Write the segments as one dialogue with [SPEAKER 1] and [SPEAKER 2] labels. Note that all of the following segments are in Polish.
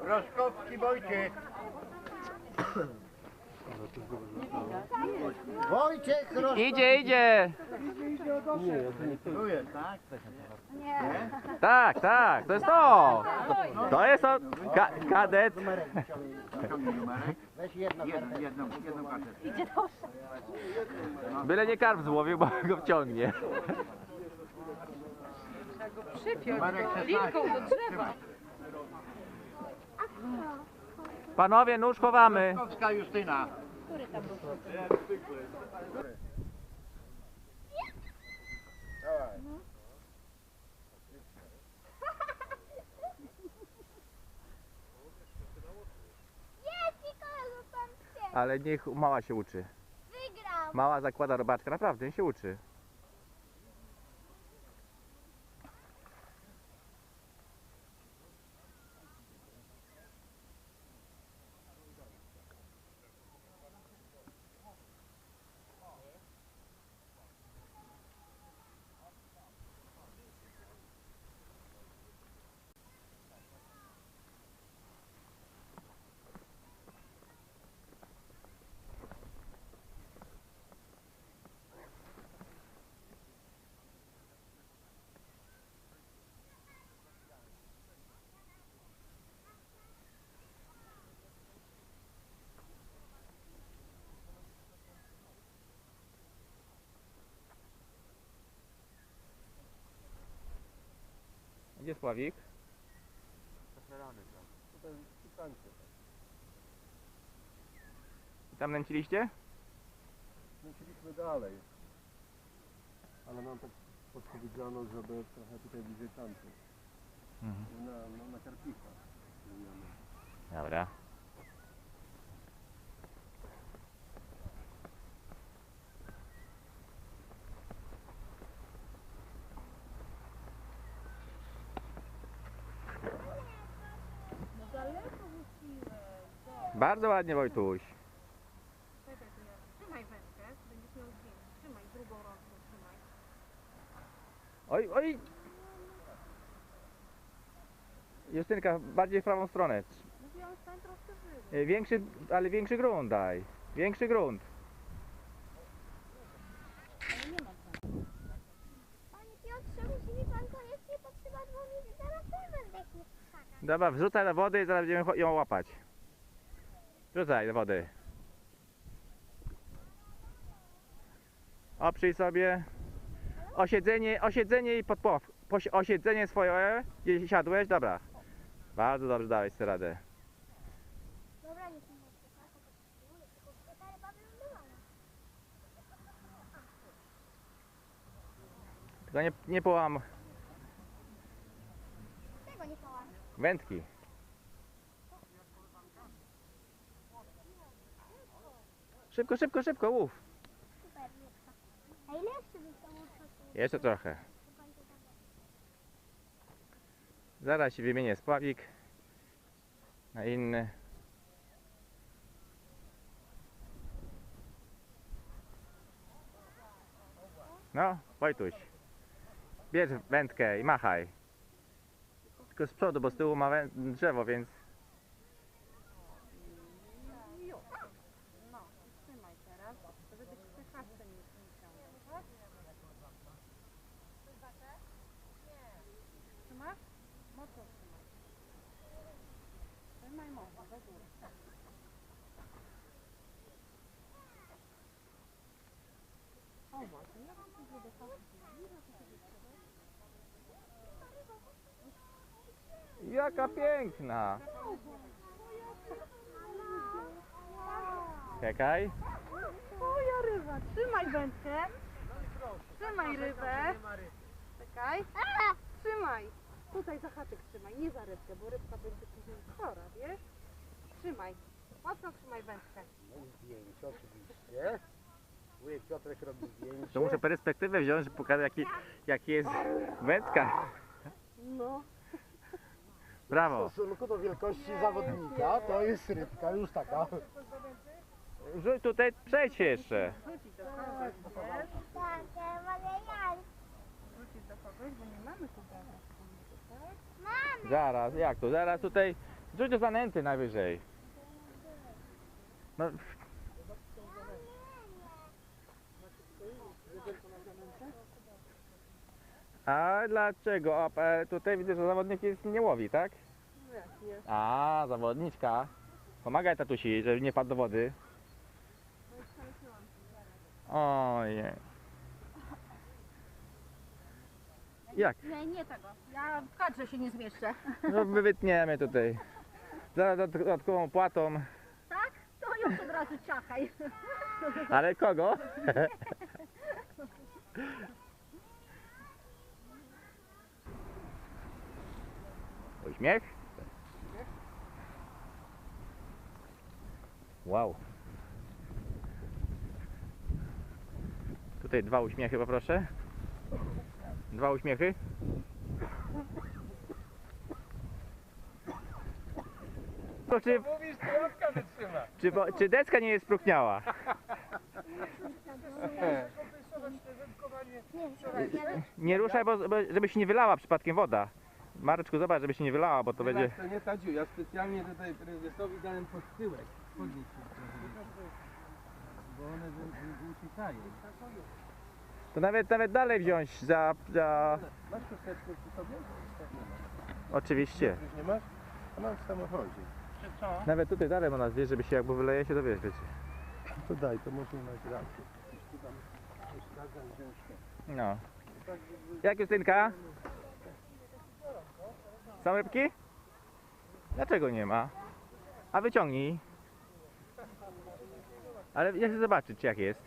[SPEAKER 1] Roszkowski Wojciech.
[SPEAKER 2] Wojciech Rosz...
[SPEAKER 3] Idzie, idzie!
[SPEAKER 1] Tu jest, tak?
[SPEAKER 3] Tak, tak, to jest to! To jest to! Ka kadet!
[SPEAKER 2] Weź jedno
[SPEAKER 1] Jedną, jedną, jedną kartę.
[SPEAKER 3] Byle nie karp złowił, bo go wciągnie.
[SPEAKER 1] Numerek 16.
[SPEAKER 4] Linką do drzewa.
[SPEAKER 3] Panowie, nóż chowamy.
[SPEAKER 1] Roszkowska Justyna.
[SPEAKER 5] Zostańcie!
[SPEAKER 3] Ale niech mała się uczy.
[SPEAKER 5] Wygrał!
[SPEAKER 3] Mała zakłada robaczkę, naprawdę, niech się uczy. Gdzie Sławik? Tam nęciliście?
[SPEAKER 6] Leciliśmy dalej. Ale nam tak podpowiedziano, żeby trochę tutaj bliżej tamty.
[SPEAKER 3] Mhm.
[SPEAKER 6] Na, na, na karpika.
[SPEAKER 3] Dobra. Bardzo ładnie Wojtuś.
[SPEAKER 4] Trzymaj wędkę, będziesz miał. Trzymaj drugą rączką, trzymaj.
[SPEAKER 3] Oj, oj! Justynka, bardziej w prawą stronę.
[SPEAKER 4] Mówiłam, stań troszkę wyżej.
[SPEAKER 3] E, Większy, ale większy grunt daj. Większy grunt.
[SPEAKER 5] Panie Piotrze, musi mi pan koniecznie podtrzymać, bo mi zaraz będę się skakać.
[SPEAKER 3] Dobra, wrzucaj do wody i zaraz będziemy cho- ją łapać. Wrzucaj do wody. Oprzyj sobie. Osiedzenie, osiedzenie i podpław. Osiedzenie swoje, gdzie siadłeś, dobra. Bardzo dobrze dałeś sobie radę.
[SPEAKER 5] Tylko
[SPEAKER 3] nie, nie połam
[SPEAKER 5] Tego nie pałam.
[SPEAKER 3] wędki. Szybko, szybko, szybko, łów.
[SPEAKER 5] Jeszcze?
[SPEAKER 3] Jeszcze trochę. Zaraz się wymienię spławik na inny. No, Wojtuś. Bierz wędkę i machaj. Tylko z przodu, bo z tyłu ma drzewo, więc
[SPEAKER 4] No, trzymaj teraz, żebyś przechaszczę nie nie ciągnął, tak? Trzymasz? Mocno trzymaj. Trzymaj mocno, do góry. O, mocno, ja mam tu do
[SPEAKER 3] jaka piękna. Czekaj.
[SPEAKER 4] Moja ryba, trzymaj wędkę. Trzymaj rybę. Czekaj. Trzymaj. Tutaj za haczyk trzymaj, nie za rybkę, bo rybka będzie później chora, wiesz? Trzymaj. Mocno trzymaj wędkę.
[SPEAKER 6] No i zdjęcie oczywiście. Wujek Piotrek robi zdjęcie.
[SPEAKER 3] To muszę perspektywę wziąć, żeby pokazać jaki, jaki jest wędka.
[SPEAKER 4] No.
[SPEAKER 6] W
[SPEAKER 3] Brawo.
[SPEAKER 6] stosunku do wielkości zawodnika to jest rybka już taka.
[SPEAKER 3] Rzuć tutaj, przejdź się jeszcze.
[SPEAKER 4] Rzucić do kogoś, wiesz?
[SPEAKER 5] Tak, mogę
[SPEAKER 4] do kogoś, bo nie mamy tu gazet, tak?
[SPEAKER 3] Zaraz, jak to? Zaraz tutaj. Rzuć do zanęty najwyżej. No. A dlaczego? A e, tutaj widzę, że zawodnik jest nie łowi, tak?
[SPEAKER 4] Nie, nie.
[SPEAKER 3] A, zawodniczka. Pomagaj tatusi, żeby nie padł do wody. Ojej. Jak?
[SPEAKER 4] Nie, nie tego. Ja w kadrze się nie zmieszczę.
[SPEAKER 3] No my wytniemy tutaj. Za dod- dodatkową płatą.
[SPEAKER 4] Już od razu ciachaj.
[SPEAKER 3] Ale kogo? Uśmiech? Wow. Tutaj dwa uśmiechy poproszę. Dwa uśmiechy. To czy,
[SPEAKER 1] Mówisz, to łapka wytrzyma.
[SPEAKER 3] czy, po- czy deska nie jest spróchniała? Nie ruszaj, bo, bo żeby się nie wylała przypadkiem woda. Mareczku, zobacz, żeby się nie wylała, bo to będzie...
[SPEAKER 1] To nie Tadziu, ja specjalnie tutaj prezesowi dałem pod tyłek. Trochę. Bo one uciekają.
[SPEAKER 3] To nawet nawet dalej wziąć za... za...
[SPEAKER 1] Masz chusteczkę przy sobie?
[SPEAKER 3] Oczywiście.
[SPEAKER 1] Już nie masz? A mam w samochodzie.
[SPEAKER 3] Nawet tutaj dalej można zjeść, żeby się jakby wyleje się, to wiesz, wiecie.
[SPEAKER 1] To daj, to może masz rację.
[SPEAKER 3] No. Jak Justynka? Są rybki? Dlaczego nie ma? A wyciągnij. Ale ja chcę zobaczyć jak jest.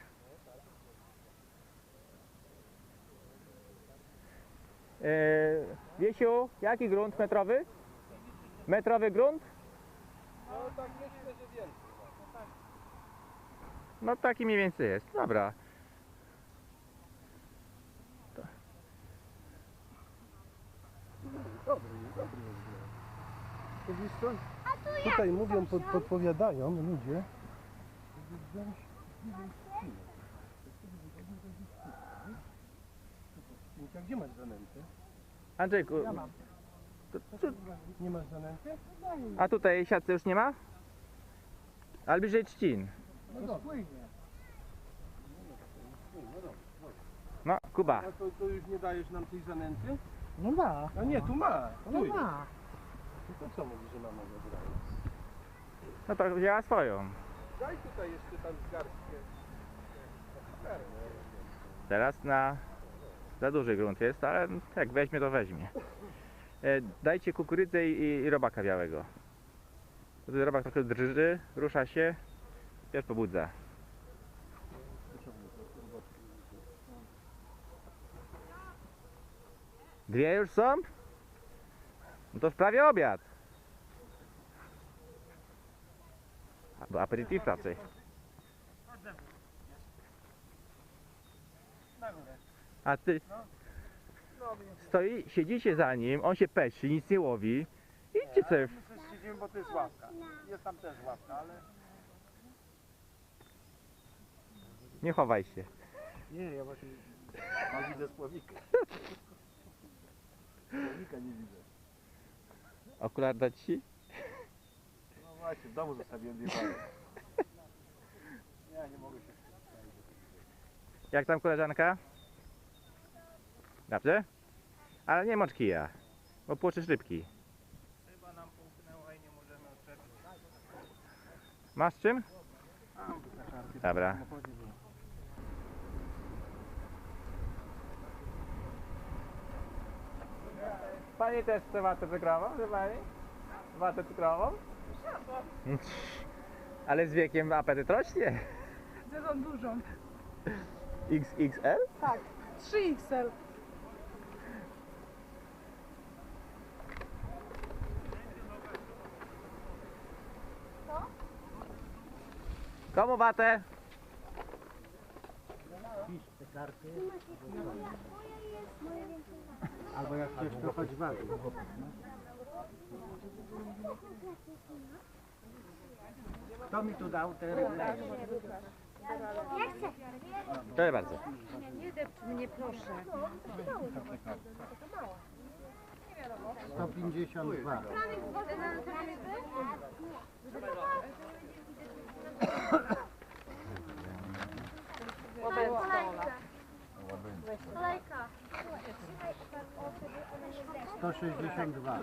[SPEAKER 3] Eee, Wiesiu, jaki grunt metrowy? Metrowy grunt?
[SPEAKER 1] No tak myślę, że więcej.
[SPEAKER 3] No taki mniej więcej jest. Dobra.
[SPEAKER 1] Dobry jest, dobry jest. Co? Tutaj mówią, pod, podpowiadają ludzie, Gdzie masz zanętę?
[SPEAKER 3] Andrzejku, to, to,
[SPEAKER 1] Nie masz zanęty?
[SPEAKER 3] a tutaj siatce już nie ma? Ale bliżej trzcin.
[SPEAKER 1] No spłynie.
[SPEAKER 3] No, Kuba.
[SPEAKER 1] A to, to już nie dajesz nam tej zanęty?
[SPEAKER 2] No ma,
[SPEAKER 1] A nie, tu ma.
[SPEAKER 2] no
[SPEAKER 1] Tu jest.
[SPEAKER 2] ma.
[SPEAKER 1] To co mówi, że mama zabrała?
[SPEAKER 3] No to wzięła swoją.
[SPEAKER 1] Daj tutaj jeszcze tam garstkę.
[SPEAKER 3] Teraz na za duży grunt jest, ale jak weźmie, to weźmie. E, dajcie kukurydzę i, i robaka białego. Wtedy robak trochę drży, rusza się, też pobudza. Dwie już są? No to już prawie obiad. Albo aperitif raczej. A ty stoi, siedzicie za nim, on się peszy, nic nie łowi. Idźcie sobie. w-
[SPEAKER 5] My się siedzimy, bo to jest ławka. Jest tam też ławka, ale...
[SPEAKER 3] Nie chowaj się.
[SPEAKER 5] Nie, ja właśnie... Widzę słowika. Słowika nie widzę.
[SPEAKER 3] Okular dać ci?
[SPEAKER 5] No właśnie, w domu zostawiłem dwie pary. Ja nie mogę się...
[SPEAKER 3] Jak tam koleżanka? Dobrze? Ale nie mocz kija, bo płoczysz rybki.
[SPEAKER 1] Chyba nam połknęła i nie możemy odczepić.
[SPEAKER 3] Masz czym? Dobra. Pani też chce watę cukrową, że pani? Watę cukrową? Ale z wiekiem apetyt rośnie.
[SPEAKER 4] Zjedzą dużą.
[SPEAKER 3] XXL?
[SPEAKER 4] Tak, 3XL.
[SPEAKER 3] Komu watę?
[SPEAKER 5] Albo jak chcesz trochę wady. Kto mi tu dał te ryby?
[SPEAKER 3] Proszę bardzo.
[SPEAKER 4] Nie depcz mnie, proszę.
[SPEAKER 6] 152. Sześćdziesiąt dwa.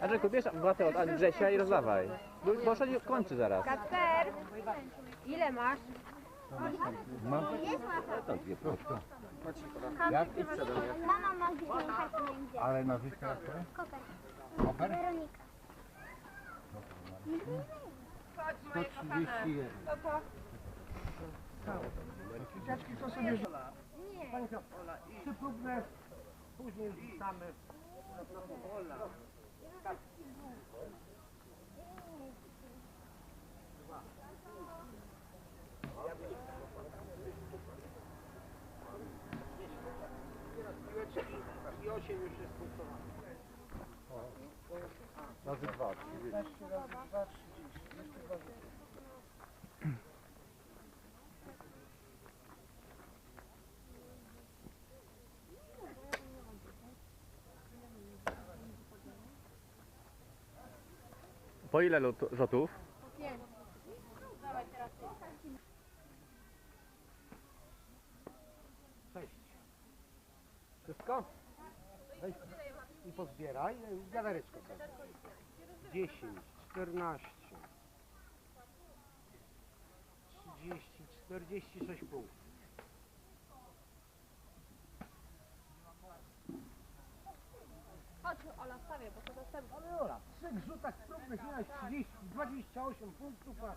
[SPEAKER 3] Andrzejku, bierz watę od Grzesia i rozdawaj. Bo on się kończy zaraz.
[SPEAKER 5] Kasper, ile masz?
[SPEAKER 6] Jak?
[SPEAKER 5] Mama ma gdzieś pieniędzy.
[SPEAKER 6] Ale nazwisko jak to?
[SPEAKER 5] Koper.
[SPEAKER 6] Koper?
[SPEAKER 5] Weronika.
[SPEAKER 6] 131. Dzieciaczki to sobie Pańka, trzy próbne, później wrzucamy. I osiem już jest punktowane. Razy dwa, 30. razy dwa, 30.
[SPEAKER 3] Po ile rzutów?
[SPEAKER 6] Sześć. Wszystko? Weź i pozbieraj. Wiadereczko sobie. 10, 14, 30, 46 punktów.
[SPEAKER 4] Chodź, Ola, stawię, bo to następne.
[SPEAKER 6] Ale Ola, w trzech rzutach próbnych miałeś 30, 28 punktów, a...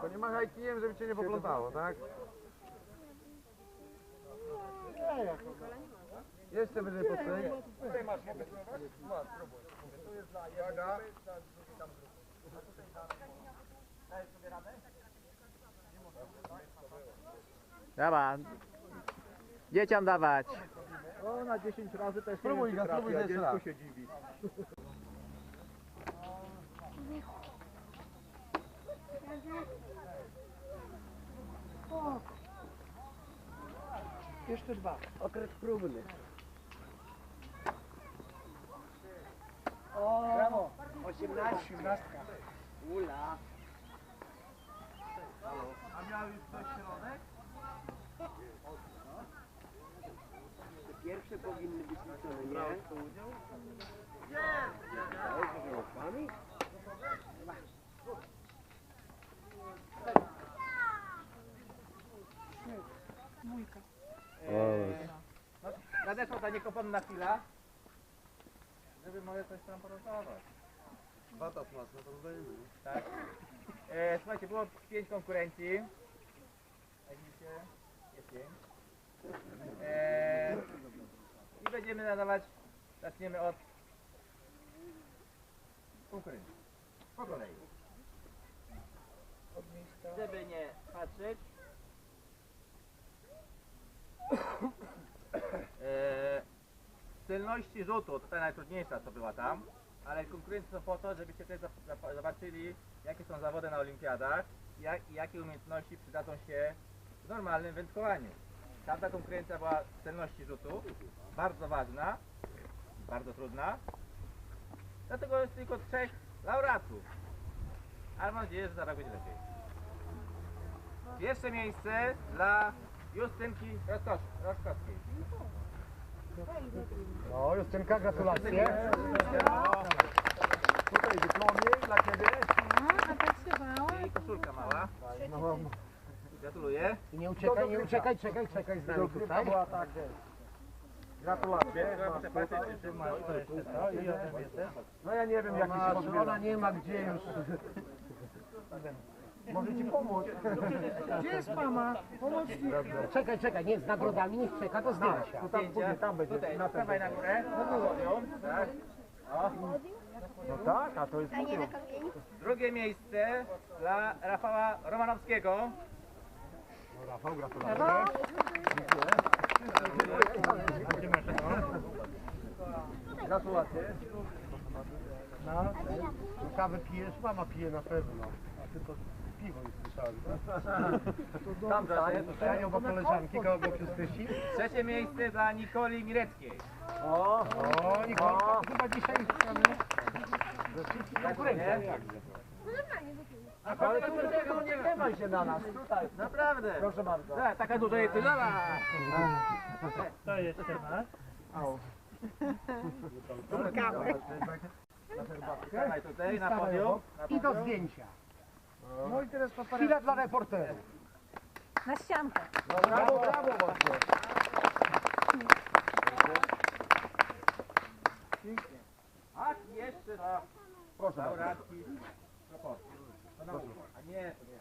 [SPEAKER 1] To nie machaj kijem, żeby cię nie poplątało, tak? Jeszcze wyżej podstęp.
[SPEAKER 3] Dobra. Dzieciom dawać.
[SPEAKER 1] O, na 10 razy też Spróbuj go, spróbuj jeszcze raz. się dziwi.
[SPEAKER 6] Jeszcze dwa. Okres próbny. O, Brawo. 18. 18. Ula.
[SPEAKER 1] A miał już coś środek?
[SPEAKER 6] Pierwsze powinny być liczone, nie?
[SPEAKER 1] Brałeś to udział?
[SPEAKER 6] Łapami?
[SPEAKER 3] Nadeszła ta niekoponna chwila. Żeby może coś tam porozdawać.
[SPEAKER 1] Batas masz, no to zdajemy.
[SPEAKER 3] Tak. E, słuchajcie, było pięć konkurencji. Jak widzicie, jest pięć. E, będziemy nadawać, zaczniemy od konkurencji. Po kolei. Żeby nie patrzeć. E, celności rzutu, to ta najtrudniejsza co była tam, ale konkurencje są po to, żebyście też zobaczyli jakie są zawody na olimpiadach jak, i jakie umiejętności przydadzą się w normalnym wędkowaniu. Tamta konkurencja była celności rzutu, bardzo ważna, bardzo trudna, dlatego jest tylko trzech laureatów, ale mam nadzieję, że zaraz będzie lepiej. Pierwsze miejsce dla Justynki Roszkowskiej.
[SPEAKER 6] No, Justynka, gratulacje.
[SPEAKER 1] Tutaj dyplomie dla ciebie.
[SPEAKER 3] I koszulka mała.
[SPEAKER 6] No,
[SPEAKER 3] Gratuluję.
[SPEAKER 6] I nie uciekaj, nie uciekaj, czekaj, czekaj z nami
[SPEAKER 1] Dogrywka
[SPEAKER 6] tutaj.
[SPEAKER 1] była tak, Gratulacje. No ja nie wiem jak
[SPEAKER 6] Ona,
[SPEAKER 1] się podbiera.
[SPEAKER 6] ona nie ma gdzie już.
[SPEAKER 1] Może ci pomóc.
[SPEAKER 6] Gdzie jest mama? Pomocnik. Czekaj, czekaj, nie, z nagrodami niech czeka do zdjęcia.
[SPEAKER 1] Tu tam później, tam będzie.
[SPEAKER 3] Tutaj,
[SPEAKER 1] na tym
[SPEAKER 3] dawaj na górę. Podium, tak.
[SPEAKER 1] No tak, a to jest.
[SPEAKER 3] Drugie miejsce dla Rafała Romanowskiego.
[SPEAKER 6] Rafał, gratulacje.
[SPEAKER 1] Gratulacje.
[SPEAKER 6] No, kawę pijesz? Mama pije na pewno. A ty to piwo już słyszałem.
[SPEAKER 3] Tam dalej.
[SPEAKER 6] To ja ją koleżanki, kogo przystysi?
[SPEAKER 3] Trzecie miejsce dla Nikoli Mireckiej.
[SPEAKER 6] O, o, Nikola, chyba dzisiaj konkurencja.
[SPEAKER 3] Ale tu tego nie gniewaj się na nas. Tutaj. Naprawdę. Proszę bardzo. Tak, taka duża jest. Dobra.
[SPEAKER 1] To jeszcze masz?
[SPEAKER 3] Dawaj tutaj na podium.
[SPEAKER 6] I do zdjęcia. No i teraz Chwila dla reporterów.
[SPEAKER 4] Na ściankę.
[SPEAKER 6] Brawo, brawo właśnie.
[SPEAKER 3] A jeszcze na
[SPEAKER 6] Proszę.
[SPEAKER 3] laureatki. A nie, to nie.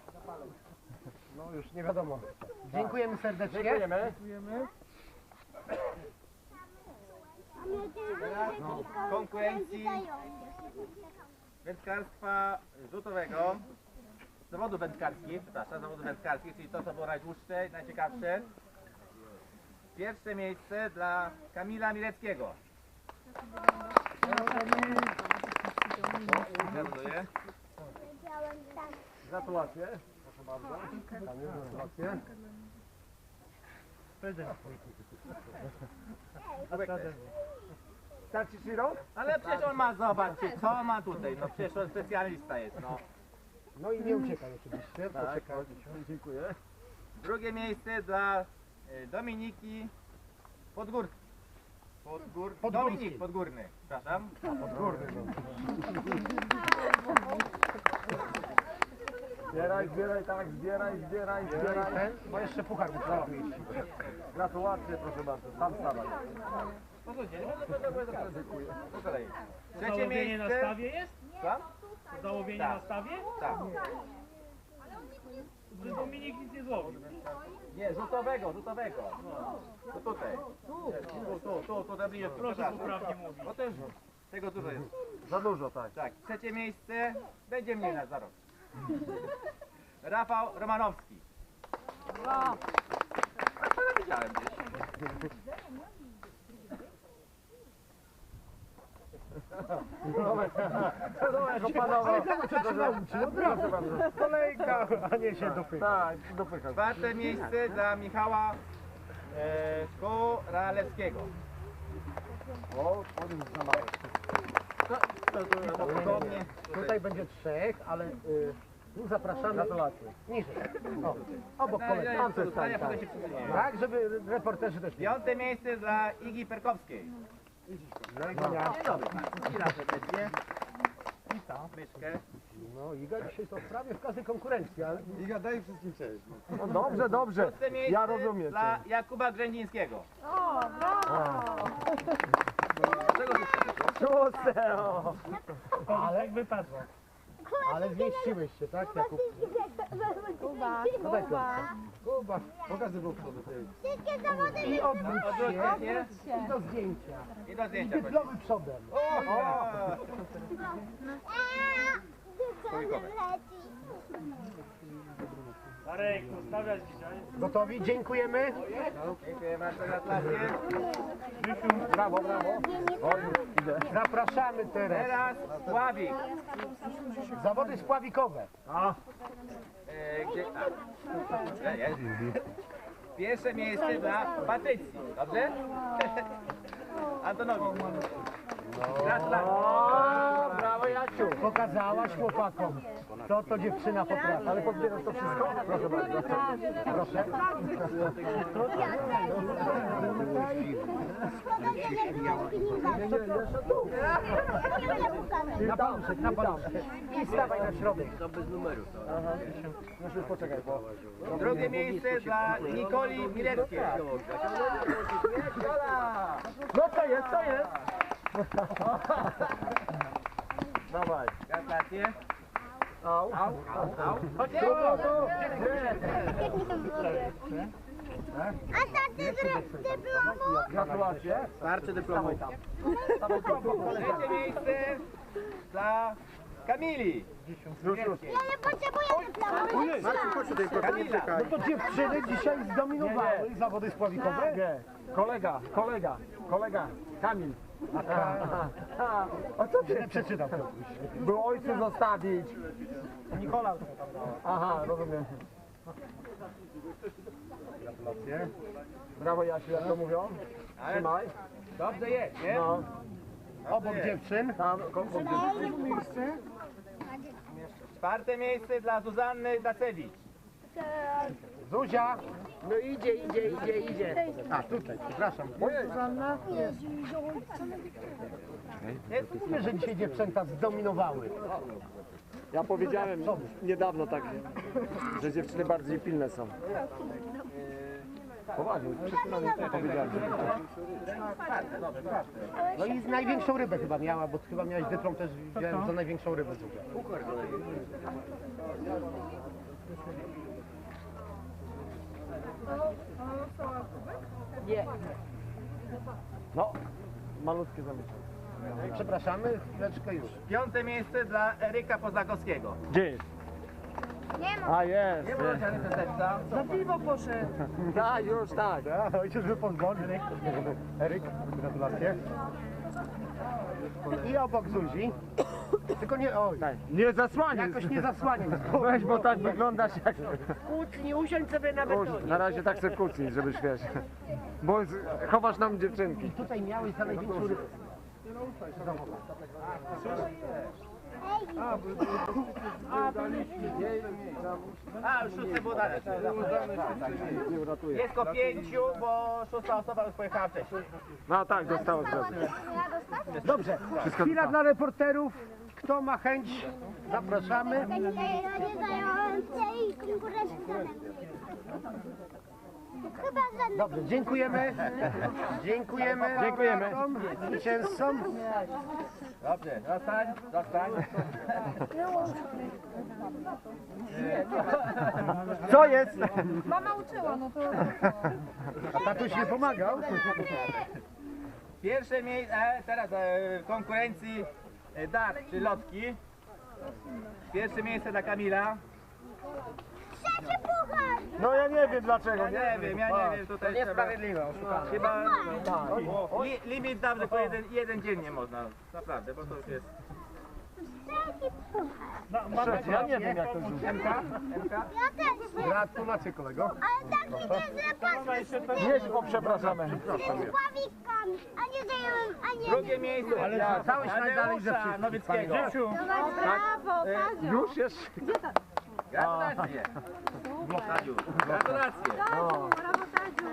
[SPEAKER 6] No już nie wiadomo. Dziękujemy serdecznie. Dziękujemy. Dziękujemy.
[SPEAKER 5] No.
[SPEAKER 3] konkurencji wędkarstwa rzutowego, zawodów wędkarskich, przepraszam, zawodów wędkarskich, czyli to, co było najdłuższe i najciekawsze. Pierwsze miejsce dla Kamila Mileckiego. Gratuluję.
[SPEAKER 6] Gratulacje. Proszę bardzo. Kamil, gratulacje. Starczy ci rok?
[SPEAKER 3] Ale przecież on ma, zobaczcie, co ma tutaj, no przecież on specjalista jest, no.
[SPEAKER 6] No i nie uciekaj oczywiście.
[SPEAKER 3] Tak.
[SPEAKER 6] Poczekaj. Dziękuję.
[SPEAKER 3] Drugie miejsce dla e, Dominiki Podgórki. Podgór... Dominik Podgórny, przepraszam.
[SPEAKER 6] Podgórny.
[SPEAKER 1] Zbieraj, zbieraj, tak, zbieraj, zbieraj,
[SPEAKER 6] Zbieraj ten, bo jeszcze puchar muszę zmieścić.
[SPEAKER 1] Gratulacje, proszę bardzo, tam stawaj.
[SPEAKER 3] Po kolei. Trzecie
[SPEAKER 2] Załowienie na
[SPEAKER 3] miejsce...
[SPEAKER 2] stawie jest?
[SPEAKER 3] Co?
[SPEAKER 2] Załowienie
[SPEAKER 3] Tak.
[SPEAKER 2] na stawie?
[SPEAKER 3] Tak.
[SPEAKER 2] Że Dominik nic nie złowił.
[SPEAKER 3] Nie, rzutowego, rzutowego. To tutaj. Tu, tu, tu, tu, tu, jest.
[SPEAKER 2] Proszę poprawnie mówić.
[SPEAKER 3] Bo też tego dużo jest.
[SPEAKER 1] Za dużo, tak.
[SPEAKER 3] Tak, trzecie miejsce będzie mniej na za rok. Rafał Romanowski. A to ja widziałem gdzieś.
[SPEAKER 1] Jak opanował.
[SPEAKER 6] Ale tego cię trzeba uczyć, od razu. Kolejka, a nie się dopycha.
[SPEAKER 1] Tak, dopycham.
[SPEAKER 3] Czwarte miejsce dla Michała e, Koralewskiego.
[SPEAKER 6] O, powiem za mało. Tutaj będzie trzech, ale y, tu zapraszamy. Gratulacje. Niżej. O, obok kolega. Tam też
[SPEAKER 3] potem się
[SPEAKER 6] tak. żeby reporterzy też nie.
[SPEAKER 3] Piąte miejsce dla Igi Perkowskiej.
[SPEAKER 6] No,
[SPEAKER 3] Dzień dobry Państwu. Witam serdecznie. Myszkę.
[SPEAKER 6] no Iga dzisiaj to prawie w każdej konkurencji, ale
[SPEAKER 1] Iga, daj wszystkim cześć. No dobrze, dobrze.
[SPEAKER 3] Szóste miejsce
[SPEAKER 1] Ja rozumiem
[SPEAKER 3] dla. Jakuba Grzędzińskiego.
[SPEAKER 4] O, brawo!
[SPEAKER 3] Czego
[SPEAKER 1] o.
[SPEAKER 6] Ale-
[SPEAKER 2] Jak wypadło.
[SPEAKER 6] ale zmieściłeś się, tak Jakub?
[SPEAKER 4] Kuba, Kuba.
[SPEAKER 6] Kuba.
[SPEAKER 1] Pokaż drugą stronę.
[SPEAKER 5] Wszystkie zawody
[SPEAKER 6] I odwróć się. I do zdjęcia.
[SPEAKER 3] i do
[SPEAKER 6] I
[SPEAKER 3] zdjęcia. chodź.
[SPEAKER 6] dyplomy przodem.
[SPEAKER 3] O!
[SPEAKER 5] Dyplomy leci.
[SPEAKER 2] Marek, ustawiać dzisiaj.
[SPEAKER 6] Gotowi? Dziękujemy.
[SPEAKER 3] Dziękuję bardzo, gratulacje.
[SPEAKER 6] Brawo, brawo. Zapraszamy teraz.
[SPEAKER 3] Teraz Sławik.
[SPEAKER 6] Zawody spławikowe.
[SPEAKER 3] E, gdzie? A, jest. Pierwsze miejsce dla Patrycji. Dobrze? Antonowi. Gratulacje.
[SPEAKER 6] Jaciu. Pokazałaś chłopakom, co to dziewczyna potrafi. Ale podbierasz to wszystko? Proszę bardzo. Proszę. Na paluszek, na paluszek. I stawaj na środek. To bez numeru. Poczekaj, bo...
[SPEAKER 3] Drugie miejsce dla Nikoli Mileckiej.
[SPEAKER 6] No to jest, to jest.
[SPEAKER 1] Dawaj.
[SPEAKER 3] Gratulacje.
[SPEAKER 6] Au.
[SPEAKER 3] Au, au, au. Chodź,
[SPEAKER 6] Tu, tu, tu.
[SPEAKER 5] A taty z dyplomu?
[SPEAKER 6] Gratulacje.
[SPEAKER 3] Starczy dyplomu. Trzecie miejsce dla Kamili.
[SPEAKER 5] Ja nie potrzebuję dyplomu.
[SPEAKER 3] Kamila.
[SPEAKER 6] No to dziewczyny dzisiaj zdominowały zawody spławikowe.
[SPEAKER 1] Nie. Kolega, kolega, kolega. Kamil.
[SPEAKER 6] A co ty przeczytał Piotruś?
[SPEAKER 7] Był ojcu zostawić.
[SPEAKER 6] Nikola tam dała.
[SPEAKER 7] Aha, rozumiem.
[SPEAKER 6] Gratulacje.
[SPEAKER 7] Brawo Jasiu, jak to mówią? Trzymaj.
[SPEAKER 3] Dobrze jest, nie?
[SPEAKER 7] No,
[SPEAKER 6] Obok dziewczyn.
[SPEAKER 7] tam, ko- ko-
[SPEAKER 3] Czwarte miejsce dla Zuzanny Dacewicz.
[SPEAKER 6] Zuzia.
[SPEAKER 7] No idzie, idzie, idzie, idzie.
[SPEAKER 6] A tutaj, przepraszam.
[SPEAKER 3] Jest
[SPEAKER 6] Mówię, że dzisiaj dziewczęta zdominowały.
[SPEAKER 7] Ja powiedziałem niedawno tak, że dziewczyny bardziej pilne są. Poważnie, powiedziałem.
[SPEAKER 6] No i największą rybę chyba miała, bo chyba miałeś dyplom też widziałem za największą rybę Zuzia.
[SPEAKER 7] No, malutkie zamieszanie.
[SPEAKER 6] Przepraszamy, chwileczkę już.
[SPEAKER 3] Piąte miejsce dla Eryka Pozagowskiego.
[SPEAKER 7] Gdzie jest?
[SPEAKER 5] Nie ma.
[SPEAKER 7] A jest,
[SPEAKER 3] Nie było żadnego serca.
[SPEAKER 4] Na piwo poszedł.
[SPEAKER 7] Tak, już tak.
[SPEAKER 6] Ja, ojciec by pozwolił. Eryk, gratulacje. I obok Zuzi. Tylko nie, oj,
[SPEAKER 7] Nie zasłaniaj.
[SPEAKER 6] jakoś nie zasłaniaj.
[SPEAKER 7] Weź, bo tak wyglądasz jak...
[SPEAKER 6] Kłótni, usiądź sobie na betonie.
[SPEAKER 7] Na razie tak se kłócić, żebyś wiesz. Bo z- chowasz nam dziewczynki.
[SPEAKER 6] Tutaj miałeś za największą rybę.
[SPEAKER 3] A, już było dalej. Jest ko pięciu, bo szósta osoba już pojechała wcześniej.
[SPEAKER 7] No tak, dostało
[SPEAKER 5] Zostało
[SPEAKER 7] zgodę.
[SPEAKER 6] Dobrze, chwila dla reporterów. Kto ma chęć, zapraszamy.
[SPEAKER 5] Ja nie zająłem tej konkurencji.
[SPEAKER 6] Dobrze, dziękujemy. Dziękujemy.
[SPEAKER 7] Dziękujemy.
[SPEAKER 6] Zwycięzcom.
[SPEAKER 3] Dobrze, zostań, zostań.
[SPEAKER 7] Co jest?
[SPEAKER 4] Mama uczyła, no to...
[SPEAKER 6] A tatuś nie pomagał.
[SPEAKER 3] Pierwsze miejsce, teraz e, w konkurencji e, dart czy lotki. Pierwsze miejsce dla Kamila.
[SPEAKER 7] No ja nie wiem dlaczego,
[SPEAKER 3] Ja nie wiem, ja nie wiem, tutaj trzeba...
[SPEAKER 7] Niesprawiedliwe, oszukane.
[SPEAKER 3] Chyba li, limit dam, tylko jeden, jeden dzień nie można. Naprawdę, bo to już jest...
[SPEAKER 5] Trzeci puchar!
[SPEAKER 7] Ja nie wiem jak to rzucić.
[SPEAKER 3] MK? MK?
[SPEAKER 5] Ja też nie.
[SPEAKER 6] Gratulacje kolego.
[SPEAKER 5] Ale tak widzę, że pan
[SPEAKER 7] Jeźdź, bo przepraszamy.
[SPEAKER 5] a nie zająłem, a nie...
[SPEAKER 3] Drugie miejsce
[SPEAKER 6] Ale
[SPEAKER 3] dla
[SPEAKER 6] zostałeś najdalej ze wszystkich,
[SPEAKER 3] Nowickiego.
[SPEAKER 4] Brawo, Kazio.
[SPEAKER 7] Już jest.
[SPEAKER 3] Gratulacje. Tadziu, Gratulacje.
[SPEAKER 4] Brawo, Kaziu.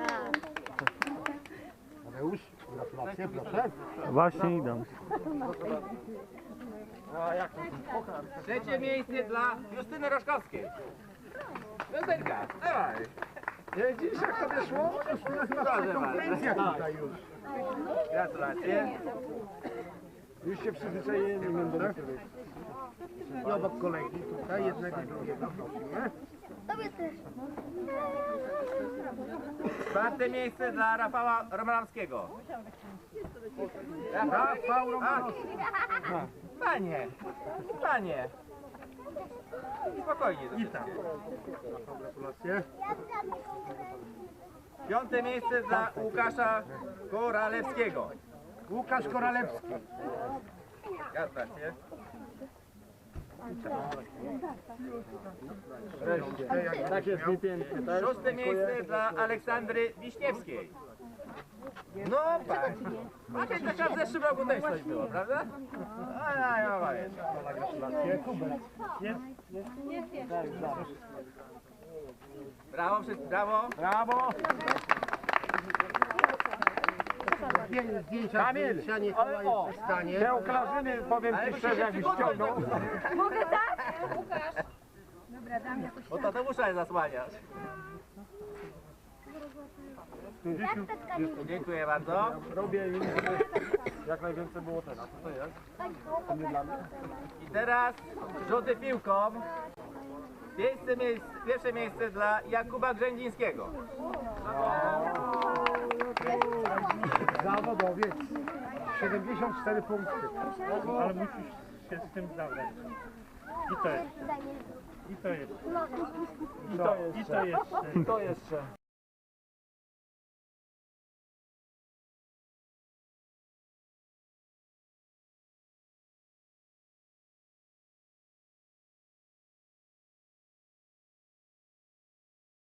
[SPEAKER 6] Tadeusz, gratulacje, proszę.
[SPEAKER 7] Właśnie idą.
[SPEAKER 3] Trzecie miejsce dla Justyny Roszkowskiej. Justynka, dawaj.
[SPEAKER 6] Widzisz jak to wyszło?
[SPEAKER 3] Proszę
[SPEAKER 6] Konkurencja
[SPEAKER 3] bardzo.
[SPEAKER 6] tutaj już.
[SPEAKER 3] Gratulacje.
[SPEAKER 7] Już się przyzwyczaili między
[SPEAKER 6] I obok kolegi tutaj, jednego i drugiego prosimy.
[SPEAKER 3] Czwarte miejsce dla Rafała Romanowskiego. Rafał,
[SPEAKER 6] Romanowski.
[SPEAKER 3] Panie, panie. Spokojnie. to wszystko.
[SPEAKER 6] Gratulacje.
[SPEAKER 3] Piąte miejsce dla Łukasza Koralewskiego.
[SPEAKER 6] Łukasz Koralewski.
[SPEAKER 3] Gratulacje.
[SPEAKER 7] Tak jest mi pięknie, tak?
[SPEAKER 3] Szóste miejsce dla Aleksandry Wiśniewskiej. No tak. Macie taka w zeszłym roku też coś było, prawda? A, ja.
[SPEAKER 6] Hubert.
[SPEAKER 3] Brawo, wszyscy, brawo.
[SPEAKER 7] Brawo!
[SPEAKER 6] Zdję- Zdjęcia,
[SPEAKER 7] Kamil,
[SPEAKER 6] zdjęcia, niech
[SPEAKER 7] ale o,
[SPEAKER 6] jeszcze stanie.
[SPEAKER 7] Te oklażyny, powiem ci szczerze, jakbyś ściągnął.
[SPEAKER 4] Mogę tak? Łukasz.
[SPEAKER 3] Bo Tadeusza zasłaniać. Dziękuję bardzo.
[SPEAKER 7] Robię im, żeby jak najwięcej było teraz. Co to jest?
[SPEAKER 3] I teraz rzuty piłką. Miejsce, miejsce, pierwsze miejsce dla Jakuba Grzędzińskiego.
[SPEAKER 6] Zawodowiec. 74 punkty.
[SPEAKER 2] Ale musisz się z tym zabrać. I to jest. I to jest.
[SPEAKER 7] I to
[SPEAKER 2] I
[SPEAKER 7] jeszcze.
[SPEAKER 2] to jeszcze.
[SPEAKER 7] I to jeszcze.